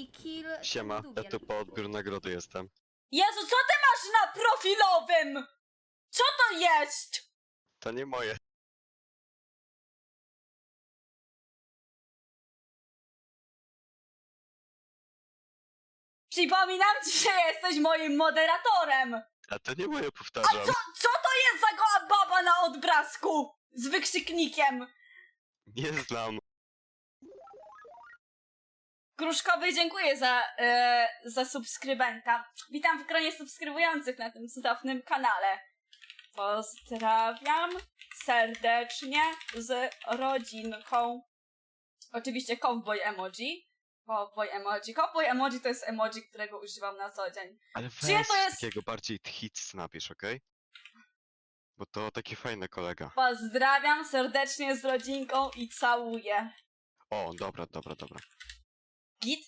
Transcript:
i kill... Siema, ja tu po odbiór nagrody jestem. Jezu, co ty masz na profilowym? Co to jest? To nie moje. Przypominam ci, że jesteś moim moderatorem. A to nie moje, A powtarzam. co, co to jest za goła baba na odblasku? Z wykrzyknikiem. Nie znam. Gruszkowy, dziękuję za, e, za subskrybenta. Witam w gronie subskrybujących na tym cudownym kanale. Pozdrawiam serdecznie z rodzinką. Oczywiście cowboy emoji. Cowboy emoji. Cowboy emoji to jest emoji, którego używam na co dzień. Ale Czyje weź to jest- takiego bardziej hits napisz, okej? Bo to taki fajny kolega. Pozdrawiam serdecznie z rodzinką i całuję. O, dobra, dobra, dobra.